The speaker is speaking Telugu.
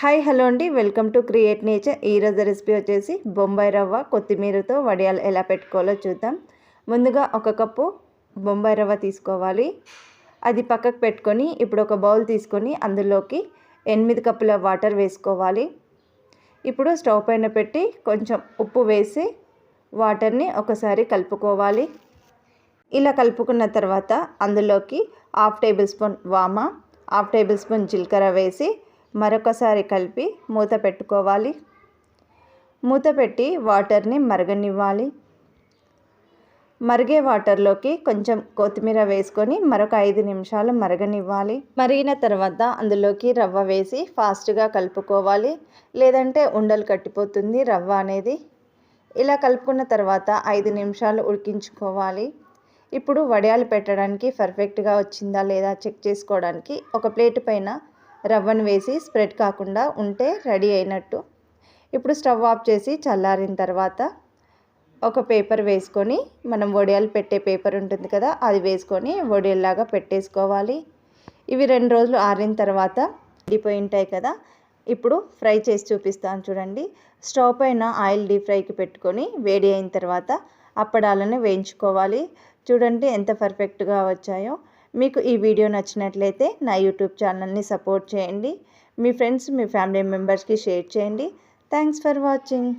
హాయ్ హలో అండి. Welcome to create nature. ఈరోజు రెసిపీ వచ్చేసి బొంబాయి రవ్వ కొత్తిమీరతో వడియాలు ఎలా పెట్టుకోవాలో చూద్దాం. ముందుగా ఒక కప్పు బొంబాయి రవ్వ తీసుకోవాలి. అది పక్కకు పెట్టుకొని ఇప్పుడు ఒక బౌల్ తీసుకొని అందులోకి ఎనిమిది కప్పుల వాటర్ వేసుకోవాలి. ఇప్పుడు స్టవ్ పైన పెట్టి కొంచెం ఉప్పు వేసి వాటర్ని ఒకసారి కలుపుకోవాలి. ఇలా కలుపుకున్న తర్వాత అందులోకి హాఫ్ టేబుల్ స్పూన్ వామ హాఫ్ టేబుల్ స్పూన్ జీలకర్ర వేసి మరొకసారి కలిపి మూత పెట్టుకోవాలి. మూత పెట్టి వాటర్ని మరగనివ్వాలి. మరిగే వాటర్లోకి కొంచెం కొత్తిమీర వేసుకొని మరొక ఐదు నిమిషాలు మరగనివ్వాలి. మరిగిన తర్వాత అందులోకి రవ్వ వేసి ఫాస్ట్గా కలుపుకోవాలి. లేదంటే ఉండలు కట్టిపోతుంది రవ్వ అనేది. ఇలా కలుపుకున్న తర్వాత ఐదు నిమిషాలు ఉడికించుకోవాలి. ఇప్పుడు వడియాలు పెట్టడానికి పర్ఫెక్ట్గా వచ్చిందా లేదా చెక్ చేసుకోవడానికి ఒక ప్లేట్ పైన రవ్వను వేసి స్ప్రెడ్ కాకుండా ఉంటే రెడీ అయినట్టు. ఇప్పుడు స్టవ్ ఆఫ్ చేసి చల్లారిన తర్వాత ఒక పేపర్ వేసుకొని మనం వడియాలు పెట్టే పేపర్ ఉంటుంది కదా అది వేసుకొని వడియల్లాగా పెట్టేసుకోవాలి. ఇవి రెండు రోజులు ఆరిన తర్వాత ఎండిపోయి ఉంటాయి కదా ఇప్పుడు ఫ్రై చేసి చూపిస్తాను చూడండి. స్టవ్ పైన ఆయిల్ డీప్ ఫ్రైకి పెట్టుకొని వేడి అయిన తర్వాత అప్పడాలను వేయించుకోవాలి. చూడండి ఎంత పర్ఫెక్ట్గా వచ్చాయో. మీకు ఈ వీడియో నచ్చినట్లయితే నా యూట్యూబ్ ఛానల్ని సపోర్ట్ చేయండి. మీ ఫ్రెండ్స్ మీ ఫ్యామిలీ మెంబర్స్కి షేర్ చేయండి. Thanks for watching.